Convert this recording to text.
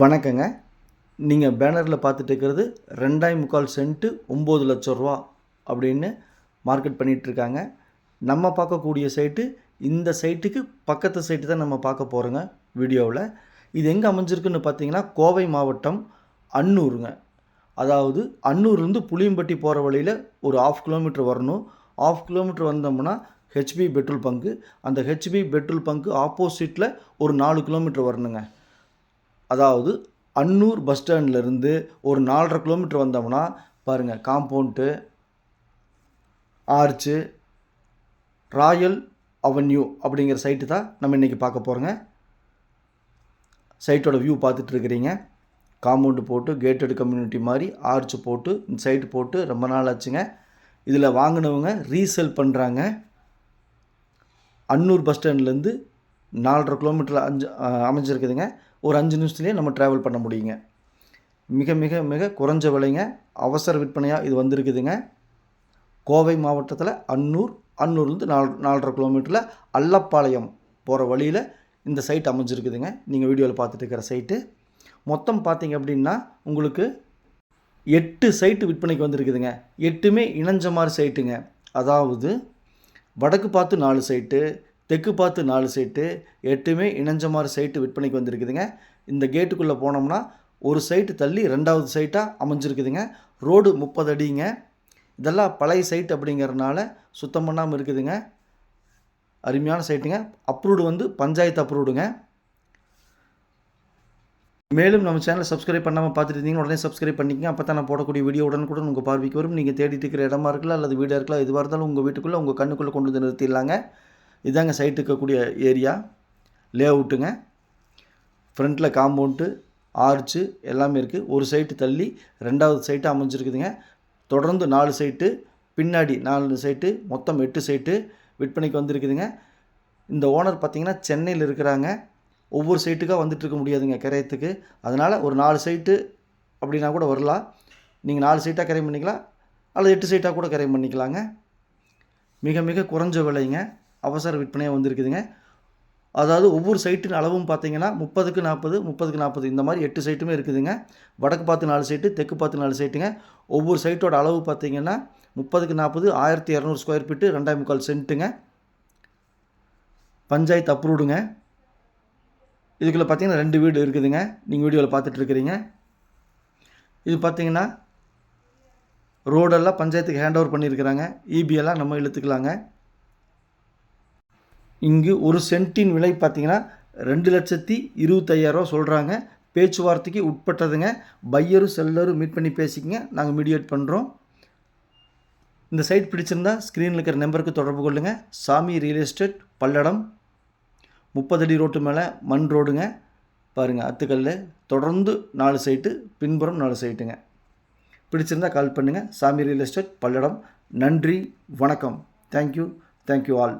வணக்கங்க. நீங்கள் பேனரில் பார்த்துட்டு இருக்கிறது ரெண்டாய் முக்கால் சென்ட்டு ஒம்பது லட்ச ரூபா அப்படின்னு மார்க்கெட் பண்ணிகிட்ருக்காங்க நம்ம பார்க்கக்கூடிய சைட்டு இந்த சைட்டுக்கு பக்கத்து சைட்டு தான் நம்ம பார்க்க போகிறோங்க வீடியோவில். இது எங்கே அமைஞ்சிருக்குன்னு பார்த்தீங்கன்னா கோவை மாவட்டம் அன்னூருங்க. அதாவது அன்னூர்லேருந்து புளியம்பட்டி போகிற வழியில் ஒரு ஆஃப் கிலோமீட்டர் வரணும். ஆஃப் கிலோமீட்டர் வந்தோம்னா ஹெச்பி பெட்ரோல் பங்கு அந்த ஹெச்பி பெட்ரோல் பங்கு ஆப்போசிட்டில் ஒரு நாலு கிலோமீட்டர் வரணுங்க. அதாவது அன்னூர் பஸ் ஸ்டாண்ட்லேருந்து ஒரு நாலரை கிலோமீட்டர் வந்தோம்னா பாருங்கள் காம்பவுண்ட்டு ஆர்ச்சு ராயல் அவென்யூ அப்படிங்கிற சைட்டு தான் நம்ம இன்றைக்கி பார்க்க போகிறோங்க சைட்டோட வியூ பார்த்துட்ருக்குறீங்க காம்பவுண்டு போட்டு கேட்டட் கம்யூனிட்டி மாதிரி ஆர்ச் போட்டு இந்த சைட்டு போட்டு ரொம்ப நாள் ஆச்சுங்க. இதில் வாங்கினவங்க ரீசேல் பண்ணுறாங்க அன்னூர் பஸ் ஸ்டாண்ட்லேருந்து நாலரை கிலோமீட்டரில் அஞ்சு அமைஞ்சிருக்குதுங்க. ஒரு அஞ்சு நிமிஷத்துலேயே நம்ம ட்ராவல் பண்ண முடியுங்க. மிக மிக மிக குறைஞ்ச விலைங்க. அவசர விற்பனையாக இது வந்திருக்குதுங்க. கோவை மாவட்டத்தில் அன்னூர் அன்னூர்லேருந்து நால் நாலரை கிலோமீட்டரில் அல்லப்பாளையம் போகிற வழியில் இந்த சைட் அமைஞ்சிருக்குதுங்க. நீங்கள் வீடியோவில் பார்த்துட்டு இருக்கிற சைட்டு மொத்தம் பார்த்தீங்க அப்படின்னா உங்களுக்கு எட்டு சைட்டு விற்பனைக்கு வந்திருக்குதுங்க. எட்டுமே இணைஞ்ச மாதிரி சைட்டுங்க அதாவது வடக்கு பார்த்து நாலு சைட்டு தெற்கு பார்த்து நாலு சைட்டு எட்டுமே இணைஞ்ச மாதிரி சைட்டு விற்பனைக்கு வந்திருக்குதுங்க. இந்த கேட்டுக்குள்ளே போனோம்னா ஒரு சைட்டு தள்ளி ரெண்டாவது சைட்டாக அமைஞ்சிருக்குதுங்க. ரோடு முப்பது அடிங்க. இதெல்லாம் பழைய சைட் அப்படிங்கிறனால சுத்தம் பண்ணாமல் இருக்குதுங்க. அருமையான சைட்டுங்க. அப்ரூவ்டு வந்து பஞ்சாயத்து அப்ரூவ்டுங்க. மேலும் நம்ம சேனலை சப்ஸ்கிரைப் பண்ணாமல் பார்த்துட்டு இருந்தீங்கன்னா உடனே சப்ஸ்கிரைப் பண்ணிக்கங்க. அப்போ தான் நான் போடக்கூடிய வீடியோ உடனுக்குடன் உங்கள் பார்வைக்கு வரும். நீங்கள் தேடிட்டு இருக்கிற இடமா இருக்கலாம் அல்லது வீடாக இருக்கலாம் எதுவாக இருந்தாலும் உங்கள் வீட்டுக்குள்ளே உங்கள் கண்ணுக்குள்ளே கொண்டு வந்து நிறுத்திடலாங்க. இதாங்க சைட்டு இருக்கக்கூடிய ஏரியா லே அவுட்டுங்க ஃப்ரண்ட்டில் காம்பவுண்டு ஆர்ச்சு எல்லாமே இருக்குது ஒரு சைட்டு தள்ளி ரெண்டாவது சைட்டு அமைஞ்சிருக்குதுங்க. தொடர்ந்து நாலு சைட்டு பின்னாடி நாலு சைட்டு மொத்தம் எட்டு சைட்டு விற்பனைக்கு வந்திருக்குதுங்க. இந்த ஓனர் பார்த்திங்கன்னா சென்னையில் இருக்கிறாங்க. ஒவ்வொரு சைட்டுக்காக வந்துட்டுருக்க முடியாதுங்க கிரயத்துக்கு. அதனால் ஒரு நாலு சைட்டு அப்படின்னா கூட வரலாம். நீங்கள் நாலு சைட்டாக கிரையம் பண்ணிக்கலாம். அல்லது எட்டு சைட்டாக கூட கிரையம் பண்ணிக்கலாங்க. மிக மிக குறைஞ்ச விலைங்க. அவசர விற்பனையாக வந்திருக்குதுங்க. அதாவது ஒவ்வொரு சைட்டின் அளவும் பார்த்தீங்கன்னா முப்பதுக்கு நாற்பது முப்பதுக்கு நாற்பது இந்த மாதிரி எட்டு சைட்டுமே இருக்குதுங்க. வடக்கு பார்த்து நாலு சைட்டு தெற்கு பார்த்து நாலு சைட்டுங்க. ஒவ்வொரு சைட்டோட அளவு பார்த்தீங்கன்னா முப்பதுக்கு நாற்பது ஆயிரத்தி இரநூறு ஸ்கொயர் ஃபீட்டு ரெண்டாயிரம் முக்கால் சென்ட்டுங்க. பஞ்சாயத்து அப்ரூவ்டுங்க. இதுக்குள்ளே பார்த்தீங்கன்னா ரெண்டு வீடு இருக்குதுங்க. நீங்கள் வீடியோவில் பார்த்துட்ருக்குறீங்க இது பார்த்தீங்கன்னா ரோடெல்லாம் பஞ்சாயத்துக்கு ஹேண்ட் ஓவர் பண்ணியிருக்கிறாங்க EB எல்லாம் நம்ம இழுத்துக்கலாங்க. இங்கு ஒரு சென்ட்டின் விலை பார்த்திங்கன்னா ரெண்டு லட்சத்தி இருபத்தையாயிரரூவா சொல்கிறாங்க பேச்சுவார்த்தைக்கு உட்பட்டதுங்க. பையரும் செல்லரும் மீட் பண்ணி பேசிக்கங்க. நாங்கள் மீடியேட் பண்ணுறோம் இந்த சைட் பிடிச்சிருந்தா ஸ்க்ரீனில் இருக்கிற நம்பருக்கு தொடர்பு கொள்ளுங்கள் சாமி ரியல் எஸ்டேட் பல்லடம் முப்பது அடி ரோட்டு மேலே மண் ரோடுங்க பாருங்கள் அத்துக்கல்ல. தொடர்ந்து நாலு சைட்டு பின்புறம் நாலு சைட்டுங்க பிடிச்சிருந்தா கால் பண்ணுங்கள் சாமி ரியல் எஸ்டேட் பல்லடம். நன்றி வணக்கம். Thank you thank you all